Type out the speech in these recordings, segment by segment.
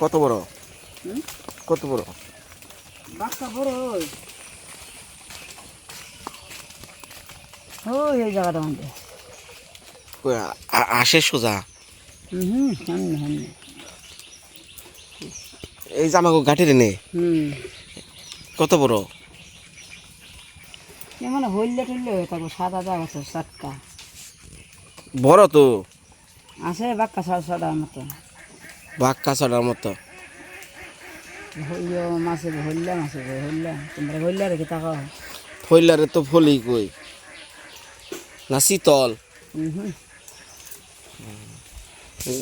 কত বড়? কত বড়? বাচ্চা বড় ওই। এই জায়গাটা মধ্যে। আসে সোজা? হুম সামনে সামনে। এই জামাগো নে হুম। কত বড়? কেমন হইলে টইলে হয়ে থাকব সাদা জায়গা আছে চারটা বড় তো। আছে বাক্কা সাদা সাদা মতো। বাঘ কাছাড়ার মতো। হইলেও মাছে হইলে মাছে হইলে তোমরা হইলে রেখে থাকো। ফইলারে তো ফলি কই। না শীতল।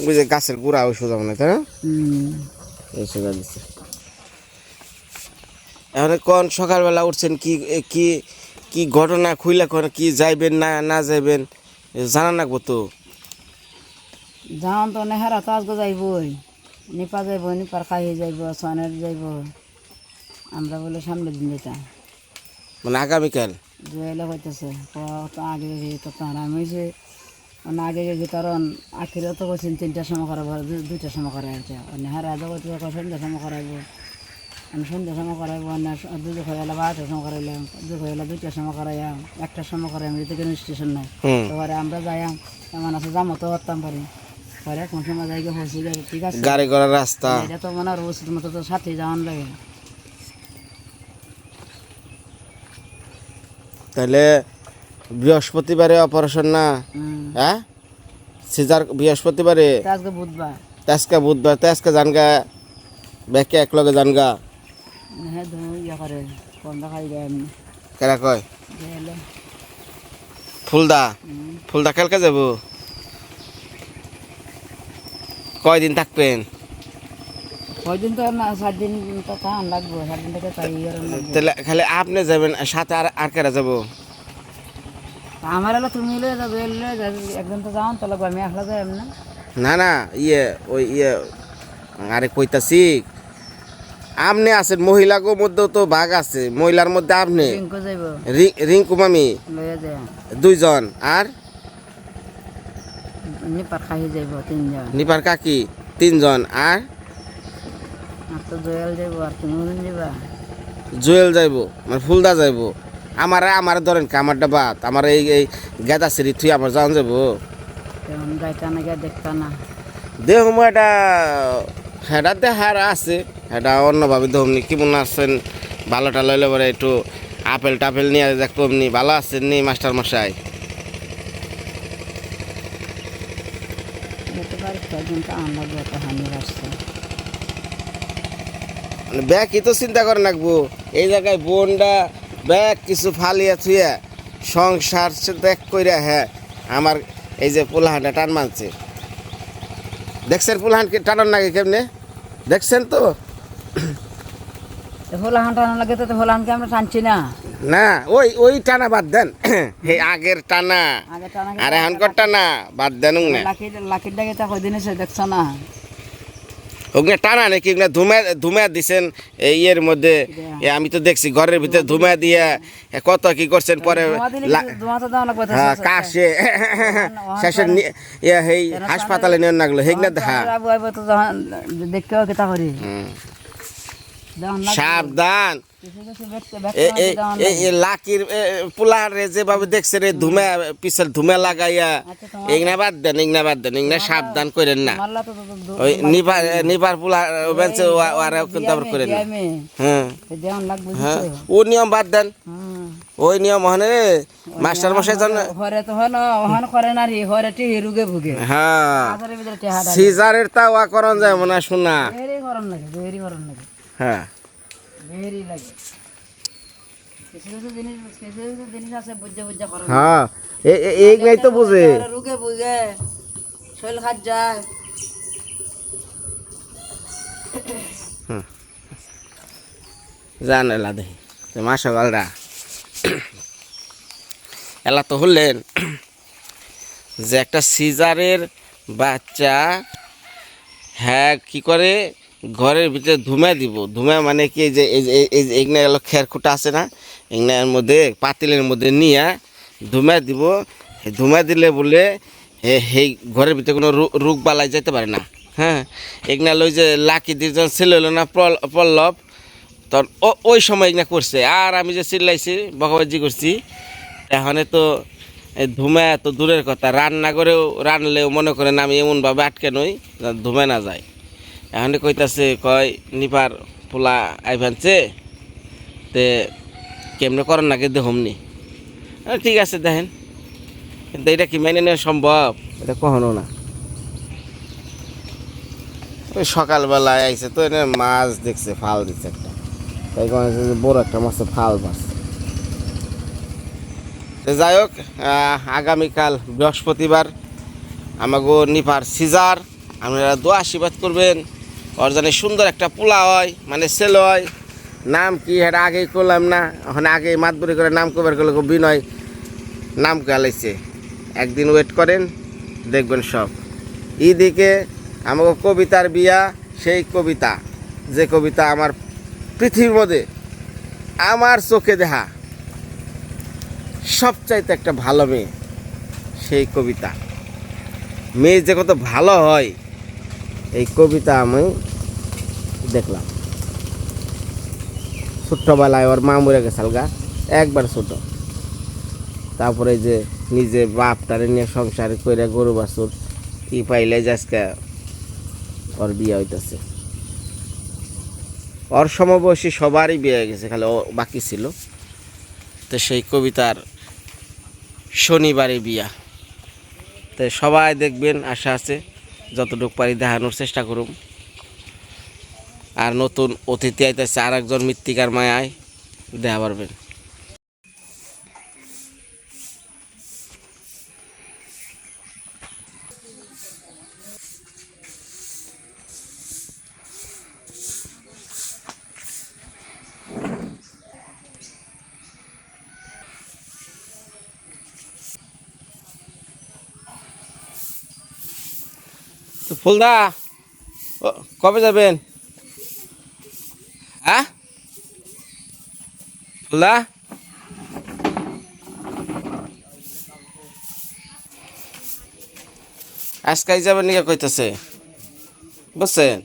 ওই যে গাছের গুড়া ওই সোজা মানে তাই না? হুম এই সোজা দিচ্ছে এখন কোন সকালবেলা উঠছেন কি কি কি ঘটনা খুইলা কি যাইবেন না না যাইবেন জানা লাগবো তো? যাওন তো নেহারা তো আজকে যাইবই। নিপা যাইব নিপার খাইয়ে যাইব সনের যাইব। আমরা বলে সামনে দিন যেতাম মানে আগামীকাল জুয়েলে হইতেছে কত আগে তো তার আমি যে মানে আগে গেছি কারণ আখিরে তো করছেন তিনটার সময় করাবো দুইটার সময় করাইতে নেহারা আজও করতে সন্ধ্যার সময় করাইবো। আমি সন্ধ্যার সময় করাইবো না দুধ গেলে বারোটার সময় করাইলাম দুধ হয়ে গেলে দুইটার সময় করাইয়াম একটার সময় করাই আমি তো কোনো স্টেশন নাই। তো আমরা যাইয়াম এমন আছে যামো তো করতাম পারি। গাড়ি ঘোড়ার রাস্তা। এটা তো মনে হয় ওষুধ মতো তো সাথে যাওয়ান লাগে। তাহলে বৃহস্পতিবারে অপারেশন না? হ্যাঁ? সিজার বৃহস্পতিবারে? তো আজকে বুধবার। তেজকা বুধবার তেজকা জানগা ব্যাকে এক লগে জানগা। হ্যাঁ ইয়ে করে কেরা কয়? ফুলদা? ফুলদা কালকে যাব? কয়দিন থাকবেন? কয়দিন তো না সাত দিন তো লাগবো সাত দিন থেকে তাই তাহলে খালি আপনি যাবেন সাথে আর আর কেরা যাব? আমার তুমি যাবে লয়ে একদিন তো যাওয়ান তো লাগবে আমি একলা যাই এমনি। না না ইয়ে ওই ইয়ে আরে কইতাছি আপনি আছেন মহিলাগো মধ্যেও তো ভাগ আছে মহিলার মধ্যে আপনি? রিঙ্কু মামি? দুইজন আর? নিপার খাই যাইব তিনজন। নিপার কাকি তিনজন। আর? আর তো জয়াল যাইব আর তুমি যাবা জুয়েল যাইব মানে ফুলদা যাইব। আমার আমার ধরেন কি আমারটা বাদ। আমার এই এই গেদা সিঁড়ি থুই আমার যাওয়া যাব যাইতা না গিয়ে দেখতা না। দেহ এটা হেডা দেহার আছে। হেডা অন্যভাবে দমনি কেমন আছেন? ভালোটা লইলে পরে একটু আপেল টাপেল নিয়ে দেখতো এমনি ভালো আছেন নি মাস্টার মশাই যেতে পারি কয়দিন তো আন লাগবে এত হানি আসছে। মানে ব্যাগ তো চিন্তা করে রাখব এই জায়গায় বোনটা ব্যাগ কিছু ফালিয়া থুইয়া সংসার ত্যাগ কইরা হ্যাঁ আমার এই যে পোলাহানটা টান মানছে দেখছেন পোলাহানকে টানার নাকি কেমনে? দেখছেন তো? হোলাহান টানা লাগে তো হোলাহানকে আমরা টানছি না। না ওই ওই টানা বাদ দেন। এই আগের টানা। আগে টানা টানা বাদ দেন না লাকির লাকির ডাকে তা কয়দিন এসে দেখছ না। ওগুলো টানা নাকি ওগুলো ধুমে ধুমে দিছেন ইয়ের মধ্যে। এ আমি তো দেখছি ঘরের ভিতরে ধুমে দিয়ে কত কি করছেন পরে হ্যাঁ। কাশে। শেষের ইয়ে হাসপাতালে নিয়ে নাগলো। হেগনা দেখা আমার সাবধান। লাকির পোলারে যেভাবে দেখছে রে ধুমে পিছল ধুমে লাগাইয়া। আচ্ছা, তোমার- এগনা বাদ দেন এগনা বাদ দেন এগনা সাবধান করেন না। ওই নিবার নিবার পোলা বেঞ্চে কিন্তু আবার করেন না। হ্যাঁ। হ্যাঁ। ও নিয়ম বাদ দেন। ওই নিয়ম হনে মাস্টার মশাই জান হরে তো হন হন করে না রে হরে টি রুগে ভুগে। হ্যাঁ। সিজারের তা ওয়া করন যায় মনে শোনা। বেরি গরম লাগে বেরি গরম লাগে হ্যাঁ। হ্যাঁ। এ- এ- তো বুঝে। রুগে বুগে শৈল খাত যায়। জান এলা দেখি গালরা এলা তো হলেন যে একটা সিজারের বাচ্চা হ্যাঁ কি করে? ঘরের ভিতরে ধুমে দিব। ধুমে মানে কি যে, এই যে- এই- এই যে খের খুঁটা আছে না এগুলোর মধ্যে, পাতিলের মধ্যে নিয়ে ধুমে দিব। ধুমে দিলে বলে সেই ঘরের ভিতরে কোনো রোগ বালাই যেতে পারে না। হ্যাঁ এগনাল লই যে লাকি দুজন ছিল না, পল- পল্লব তখন ওই সময় এগনা করছে। আর আমি যে চিল্লাইছি বকাবাজি করছি, এখন তো ধুমা তো দূরের কথা। রান্না করেও রানলেও মনে করেন আমি এমনভাবে আটকে নই ধুমে না যায়। এখন কইতাছে কয় নিপার পোলা আইভানছে তে কেমনে করেন নাকি দেখমনি আহ, ঠিক আছে দেখেন। কিন্তু এটা কি মেনে নেওয়া সম্ভব? এটা কখনো না। ওই সকালবেলায় আইসে তো এনে মাছ দেখছে ফাল দিচ্ছে একটা। তাই কোনো বড় একটা মাছের ফাল মাছ। তো যাই হোক আগামীকাল বৃহস্পতিবার আমাগো নিপার সিজার আপনারা দোয়া আশীর্বাদ করবেন। ওর জানি সুন্দর একটা পোলা হয় মানে ছেলে হয়। নাম কি এটা আগেই করলাম না। ওখানে আগে মাতবরি করে নাম কবার করলে বিনয় নাম গালাইছে একদিন ওয়েট করেন, দেখবেন সব। ইদিকে আমাকে কবিতার বিয়া, সেই কবিতা, যে কবিতা আমার পৃথিবীর মধ্যে আমার চোখে দেখা, সবচাইতে একটা ভালো মেয়ে, সেই কবিতা। মেয়ে যে কত ভালো হয় এই কবিতা আমি দেখলাম। ছোট্টবেলায় ওর মা মরে গেছে গা একবার ছোট। তারপরে যে নিজে বাপটারে নিয়ে সংসার করে গরু বাছুর, কি পাইলে আজকে ওর বিয়ে হইতেছে। ওর সমবয়সী সবারই বিয়ে হয়ে গেছে, খালি ও বাকি ছিল। তো সেই কবিতার শনিবারে বিয়া। তো সবাই দেখবেন, আশা আছে। যতটুকু পারি দেখানোর চেষ্টা করুম। আর নতুন অতিথি আইতেছে আর একজন মৃত্তিকার মায়ায় দেওয়া পারবেন। ফুলদা কবে যাবেন? হ্যাঁ? ফুলদা? আজকাই যাবেন নাকি কইতেছে? বুঝছেন?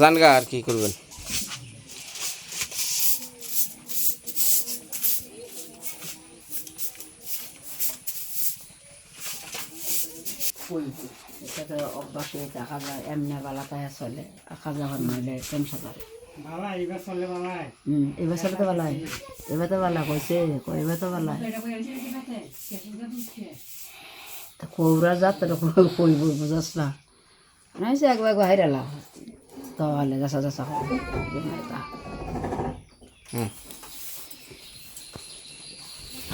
জানগা আর কি করবেন। কই এটাকে অভ্যাসে দেখা যায় এমনি বেলাটায় চলে আঁকা যাওয়ার নইলে টেনশন করে। এবার চলে তো বেলায় এবার তো বেলা কইছে এবার তো বেলা তা কইব বুঝাস না। নাই সে একবার হাইরালা তো হলে যাসা যাসা হবে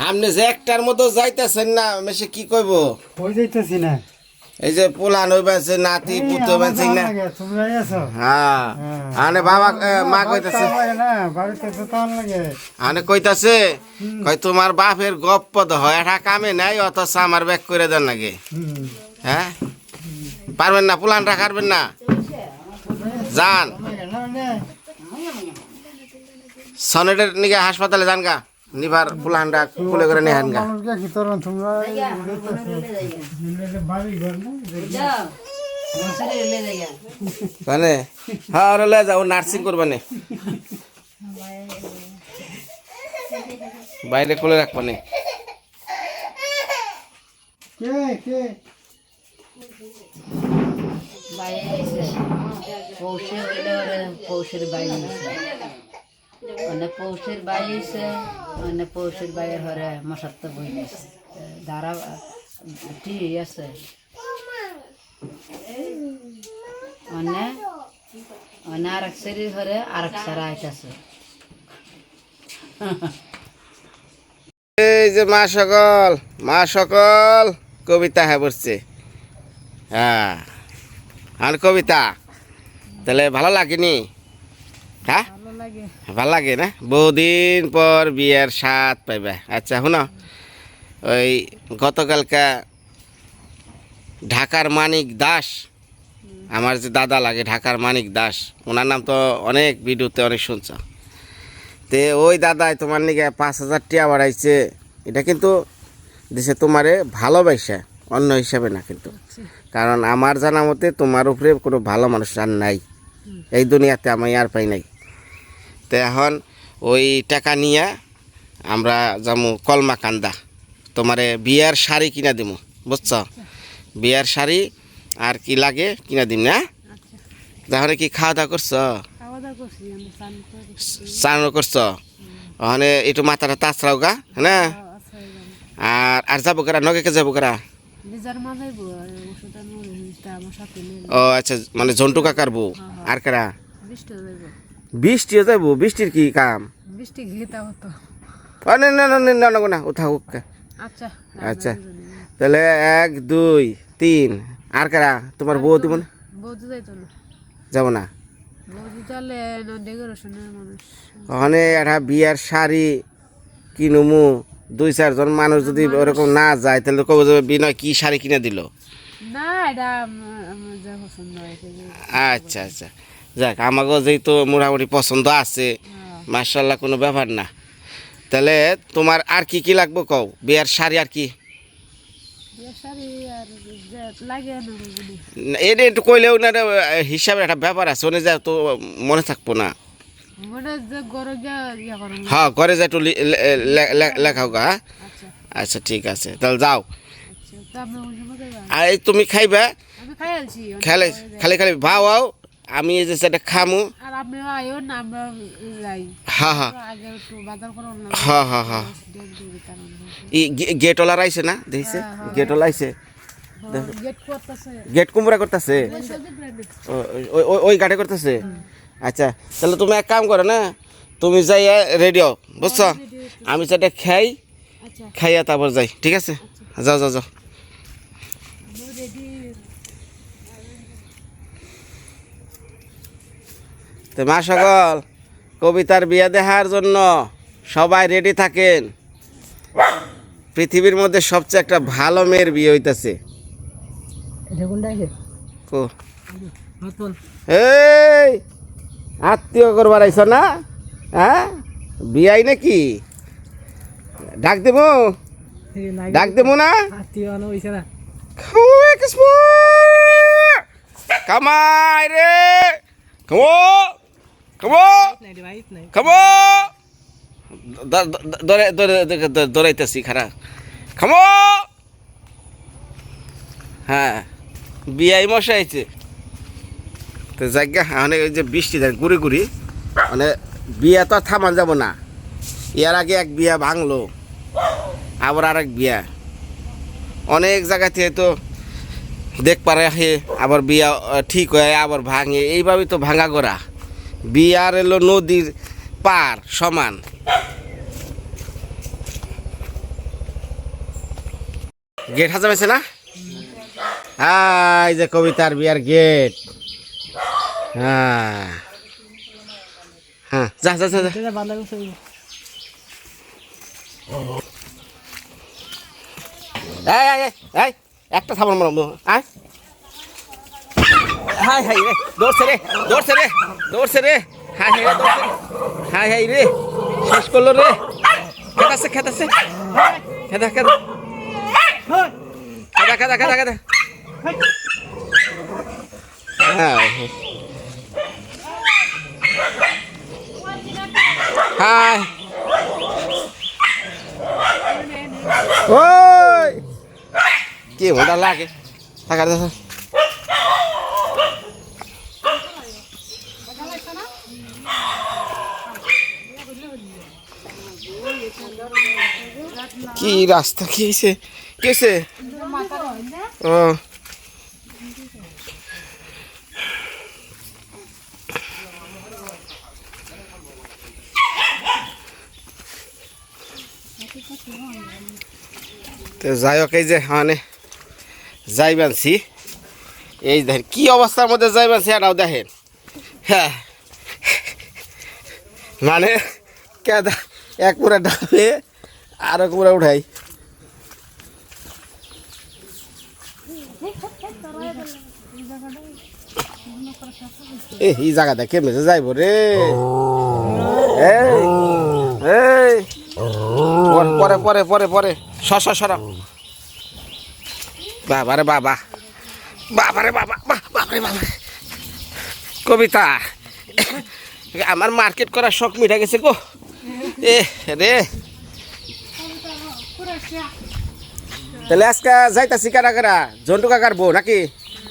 আপনি যে একটার মতো যাইতেছেন না মেসে কি কইব? কই যাইতেছি না? এই যে পোলান হইবাছে নাতি পুতো হইবাছে না? তোমরা হ্যাঁ। আনে বাবা মা কইতাছে। লাগে। আনে কইতাছে কই তোমার বাপের গপ্প হয় এটা কামে নাই অথচ আমার ব্যাগ করে দেন নাকি হ্যাঁ? পারবেন না পোলান রাখারবেন না? যান। সনেটের নিকে হাসপাতালে যান গা। নিবার পোলানটা খুলে করে নিয়ে হান গা মানে হ্যাঁ ওরা লয়ে যাও নার্সিং করবানে বাইরে খুলে রাখবানে পৌষের পৌষের বাই হইছে মানে পৌষের মানে পৌষের বাইয়ের হরে বই ধারা আছে। মানে আর এক হরে আর এক সারা এই যে মা সকল মা সকল, কবিতা হ্যাঁ পড়ছে। হ্যাঁ আর কবিতা। তাহলে ভালো লাগেনি? হ্যাঁ? ভালো লাগে। না? বহুদিন পর বিয়ের স্বাদ পাইবে। আচ্ছা শুনো। ওই গতকালকা ঢাকার মানিক দাস আমার যে দাদা লাগে ঢাকার মানিক দাস ওনার নাম তো অনেক ভিডিওতে অনেক শুনছ। তে ওই দাদাই তোমার নিকে পাঁচ হাজার টিয়া বাড়াইছে। এটা কিন্তু দিছে তোমারে ভালোবাসা অন্য হিসাবে না কিন্তু। কারণ আমার জানা মতে তোমার উপরে কোনো ভালো মানুষ আর নাই। এই দুনিয়াতে আমি আর পাই নাই। তো এখন ওই টাকা নিয়ে আমরা যাব কলমা কান্দা তোমারে বিয়ার শাড়ি কিনা দিমু বুঝছ? বিয়ার শাড়ি আর কি লাগে কিনা দিম না? তাহলে কি খাওয়া দাওয়া করছ স্নান করে করছ? ওখানে একটু মাথাটা তাছড়াও গা হ্যাঁ আচ্ছা আর আর যাব কারা? নগেকে যাব কারা? ও আচ্ছা মানে জন্টু কাকার বউ আর কারা? বৃষ্টি যাইব বৃষ্টির কি কাম? বৃষ্টি ঘিতা হতো। না না না না না না, উঠা আচ্ছা। আচ্ছা। তাহলে এক দুই তিন আর কারা? তোমার বউ দিব না? বৌদি যাইতো না। যাব না? ওখানে একটা বিয়ার শাড়ি কিনুমু দুই চারজন মানুষ যদি ওরকম না যায় তাহলে কবে যাবে? বিনয় কি শাড়ি কিনে দিল? না এটা আচ্ছা আচ্ছা। যাক আমাকেও যেহেতু মোটামুটি পছন্দ আছে মার্শাল্লাহ কোনো ব্যাপার না। তাহলে তোমার আর কি কি লাগবে কও? বিয়ার শাড়ি আর কি? এটা একটু কইলেও না হিসাবে একটা ব্যাপার আছে ওনে যা তো মনে থাকব না। হ্যাঁ ঘরে যা একটু লেখাও গা হ্যাঁ? আচ্ছা। আচ্ছা ঠিক আছে তাহলে যাও। আচ্ছা? আর তুমি খাইবা? খালি খালি ভাও আও আমি এই যে সেটা খামু। হ্যাঁ হ্যাঁ হ্যাঁ হ্যাঁ হ্যাঁ ই গেটওয়ালার আইছে না? দেখছে? গেটওয়ালা আইছে? গেট কুমড়া করতেছে? ওই গাড়ি করতেছে? আচ্ছা তাহলে তুমি এক কাম করো না? তুমি যাই রেডিও বুঝছ? আমি সেটা খাই আচ্ছা। খাইয়া তারপর যাই ঠিক আছে? যাও যাও যাও রেডি তো মা সকল কবিতার বিয়া দেখার জন্য সবাই রেডি থাকেন। পৃথিবীর মধ্যে সবচেয়ে একটা ভালো মেয়ের বিয়ে হইতাছে। এই আত্মীয় করবার আইস না? হ্যাঁ? বিয়াই নাকি? ডাক দেবো? ডাক দেবো না? আত্মীয় আনো হইছে না। কামাই রে! কামো দরে দৌড়াইতেছি খারা খামো হ্যাঁ বিয়াই মশা আইছে। তো জায়গা অনেক ওই যে বৃষ্টি দেয় গুড়ি গুড়ি মানে বিয়া তো থামান যাব না। এর আগে এক বিয়া ভাঙলো আবার আর এক বিয়া। অনেক জায়গা থেকে তো দেখ পারে আবার বিয়া ঠিক হয় আবার ভাঙে এইভাবেই তো ভাঙা গোড়া বিয়ার এলো নদীর পার, সমান। গেট হাজা পেয়েছে না? হ্যাঁ এই যে কবিতার বিয়ার গেট। হ্যাঁ। হ্যাঁ যা যা যা একটা থামার মনে আয়। হাই হাই রে, দৌড়ছে রে দৌড়ছে রে দৌড়ছে রে। হাই হাই রে। হাই হাই রে, শেষ করল রে। খেতাছে খেতাছে খেদা খেদা। খেদা খেদা খেদা খেদা। হাই ওই! কি মজা লাগে। থাকা। কি রাস্তা কি হয়েছে কি হয়েছে ও। তো যাই হোক, এই যে মানে যাই বানছি। এই দেখেন, কি অবস্থার মধ্যে যাই বানছি এটাও দেখেন। হ্যাঁ। মানে কেদা এক পুরা ডাবে আর পুরা উঠাই। এই জায়গাটা কেমনে যাইব রে? এই পরে- পরে পরে পরে সর সর সর। বাবা রে বাবা। বাবা রে বাবা বাবা রে বাবা। কবিতা, আমার মার্কেট করার শখ মিটা গেছে গো। এ, রে। তাহলে আজকে যাইতাছি কারা কারা? জন্টু কাকার বউ নাকি?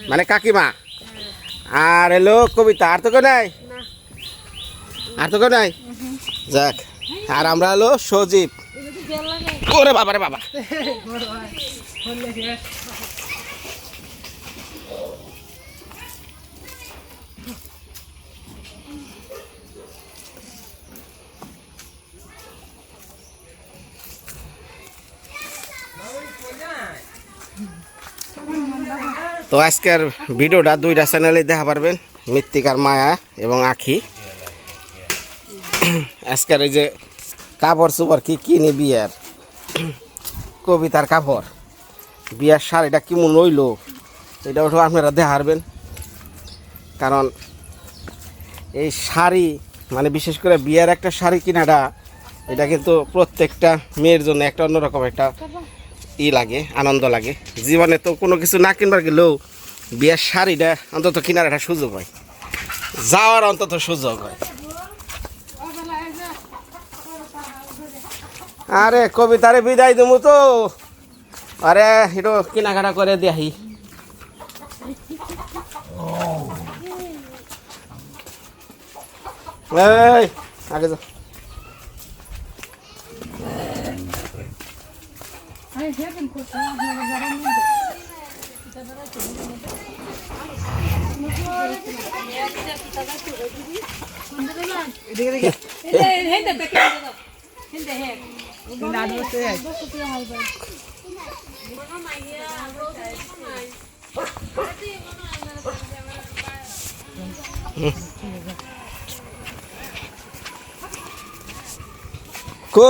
মানে কাকিমা। আর এলো কবিতা আর তো কেউ নাই? আর তো কেউ নাই? যাক আর আমরা হলো সজীব। ওরে বাবা রে বাবা। তো আজকের ভিডিওটা দুইটা চ্যানেলে দেখা পারবেন, মৃত্তিকার মায়া এবং আখি। আজকের এই যে কাপড় চোপড় কি কিনি বিয়ার কবিতার কাপড়। বিয়ার শাড়িটা কেমন রইল এটা ওঠো আপনারা দেখা পারবেন। কারণ এই শাড়ি মানে বিশেষ করে বিয়ার একটা শাড়ি কিনাটা, এটা কিন্তু প্রত্যেকটা মেয়ের জন্য একটা অন্যরকম একটা ই লাগে, আনন্দ লাগে। জীবনে তো কোনো কিছু না কিনবার গেলেও বিয়ের শাড়িটা অন্তত কেনার একটা সুযোগ হয়। যাওয়ার অন্তত সুযোগ হয়। আরে, কবিতারে বিদায় দেবো তো। আরে, একটু কেনাকাটা করে দেখি এই, আগে যা। কো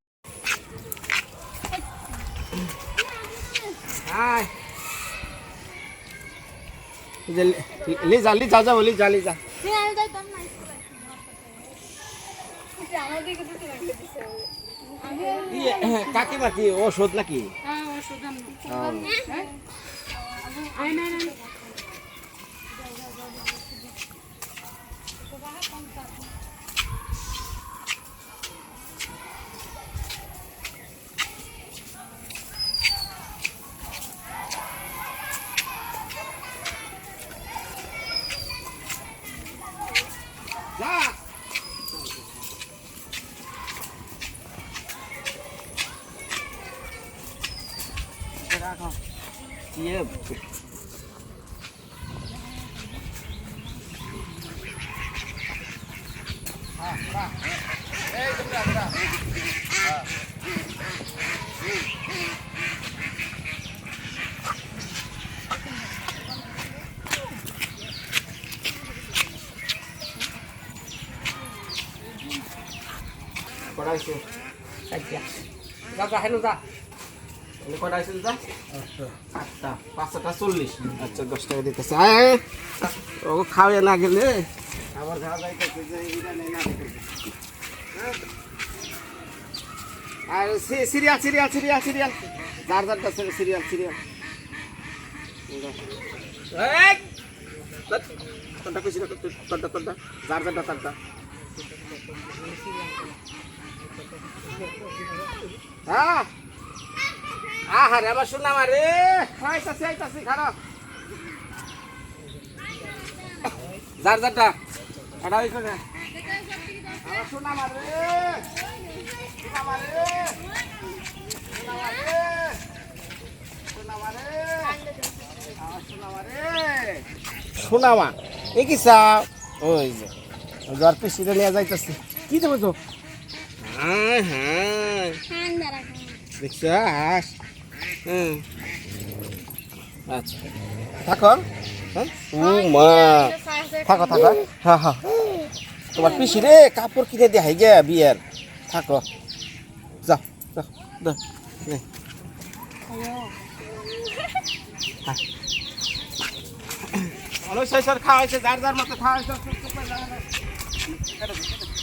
লিজা লিজা যাব। লিজা লিজা ইয়ে, কাকিমা কি ওষুধ নাকি? যা ইয়ে কটা হয়েছে যা যা হেন যা এনে কটা হয়েছে যা আটটা। পাঁচটা চল্লিশ। আচ্ছা দশ টাকা দিতেছে। ও খাওয়া না গেলে? আবার খাওয়া যাইতেছে যে এইটা নেই না হ্যাঁ? আর সিরিয়াল সিরিয়াল সিরিয়াল সিরিয়াল। যার যারটা ছেড়ে সিরিয়াল সিরিয়াল। তোরটা কইছি না, তোর- তোরটা তোরটা। যার যারটা তারটা হ্যাঁ? আহারে আমার শোনা মারে খাইতাছি আইতাছি খারাপ যার যারটা এটা ওই করে আমার শোনা মারে শোনা মারে শোনা মারে শোনা মারে আমার শোনা মারে শোনা মা এ কি চা? ওই যে জ্বর পিছিয়ে নিয়ে যাইতেছি। কি দেবো তো? হ্যাঁ হ্যাঁ। দেখছ হাস। হুম। আচ্ছা। থাকো হ্যাঁ? ও মা। থাকো থাকো। হ্যাঁ হ্যাঁ। তোমার পিসি রে কাপড় কিনে দিয়ে হাই গে বিয়ের। থাকো। যাও যাও। দাও নে। হ্যাঁ। ভালো শেষ খাওয়াইছে যার যার মতো খাওয়াইছে